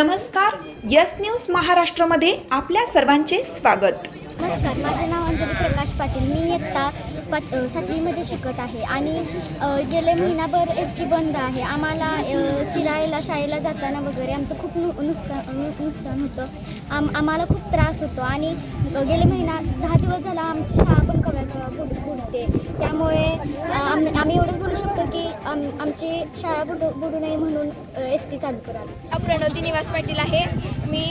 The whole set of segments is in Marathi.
नमस्कार यस न्यूज महाराष्ट्रामध्ये आपल्या सर्वांचे स्वागत. नमस्कार माझे नाव अंजली प्रकाश पाटील. मी इयत्ता पाच सातवीमध्ये शिकत आहे आणि गेले महिनाभर एस टी बंद आहे. आम्हाला शिरायला शाळेला जाताना वगैरे आमचं खूप नु नुकसान नुकसान होतं. आम आम्हाला खूप त्रास होतो आणि गेले महिना दहा दिवस झाला आमची शाळा पण कव्या कव्या बुड बुडते त्यामुळे आम आम्ही एवढंच बोलू शकतो की आम आमची शाळा बुडू बुडू नये म्हणून एस टी चालू करा. प्रणवती निवास पाटील आहे. मी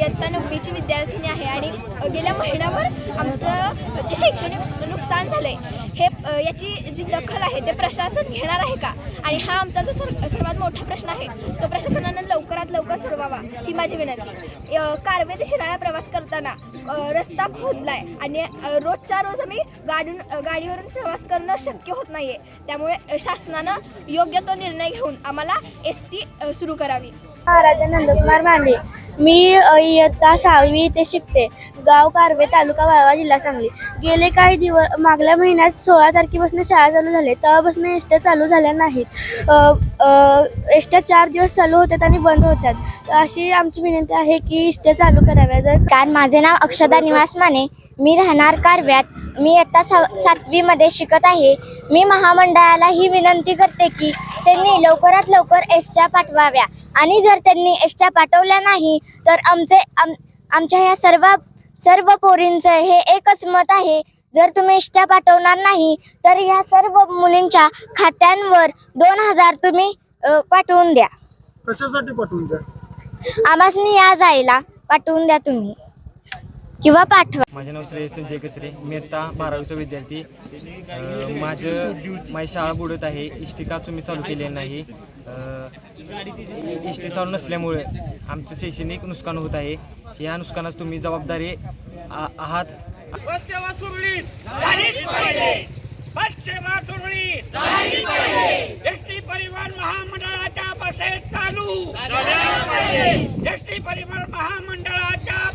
इयत्ता नववीची विद्यार्थिनी आहे आणि गेल्या महिन्यावर आमचं जे शैक्षणिक नुकसान झालं आहे हे याची जी दखल आहे ते प्रशासन घेणार आहे का? आणि हा आमचा जो सर सर्वात मोठा प्रश्न आहे तो प्रशासनानं लवकरात लवकर सोडवावा ही माझी विनंती. कारवे ते शिराळा प्रवास करताना रस्ता रस्ता खोदलाय आणि रोजच्या रोज आम्ही गाडून गाडीवरून प्रवास करणं शक्य होत नाही आहे त्यामुळे शासनानं योग्य तो निर्णय घेऊन आम्हाला एस टी सुरू करावी. महाराजा नंदकुमार मांडे मी इयत्ता सहावी इथे शिकते. गाव कारवे तालुका वाळवा जिल्हा सांगली. गेले काही दिवस मागल्या महिन्यात सोळा तारखेपासून शाळा चालू झाले. तेव्हापासून एसट्या चालू झाल्या नाहीत. अ, अ, एसट्या चार दिवस चालू होतात आणि बंद होतात अशी आमची विनंती आहे की एसट्या चालू कराव्या. जर कार माझे नाव अक्षदा निवास माने. मी राहणार कारव्यात. मी इयत्ता सा सातवीमध्ये शिकत आहे. मी महामंडळाला ही विनंती करते की त्यांनी लवकरात लवकर एसट्या पाठवाव्या. आणि जर त्यांनी एसट्या पाठवल्या नाही तर आमचे आम आमच्या ह्या सर्व सर्व पोरींचं हे एकच मत आहे. जर तुम्ही एसट्या पाठवणार नाही तर ह्या सर्व मुलींच्या खात्यांवर दोन हजार तुम्ही पाठवून द्या. कशासाठी पाठवून द्या? आम्हासनी या जायला पाठवून द्या तुम्ही. किंवा पाठवा. माझे नाव श्रेयस संजय कचरे. मी आता बारावीचा विद्यार्थी. अ, माझं माझी शाळा बुडत आहे. इष्टी का तुम्ही चालू केले नाही? इष्टी चालू नसल्यामुळे आमचं शैक्षणिक नुकसान होत आहे. या नुकसानात तुम्ही जबाबदारी आ- आहात. बससेवा सुरळीत झालीच पाहिजे बससेवा सुरळीत झालीच पाहिजे एस टी परिवहन महामंडळाच्या बसेस चालू एस टी परिवहन महामंडळाच्या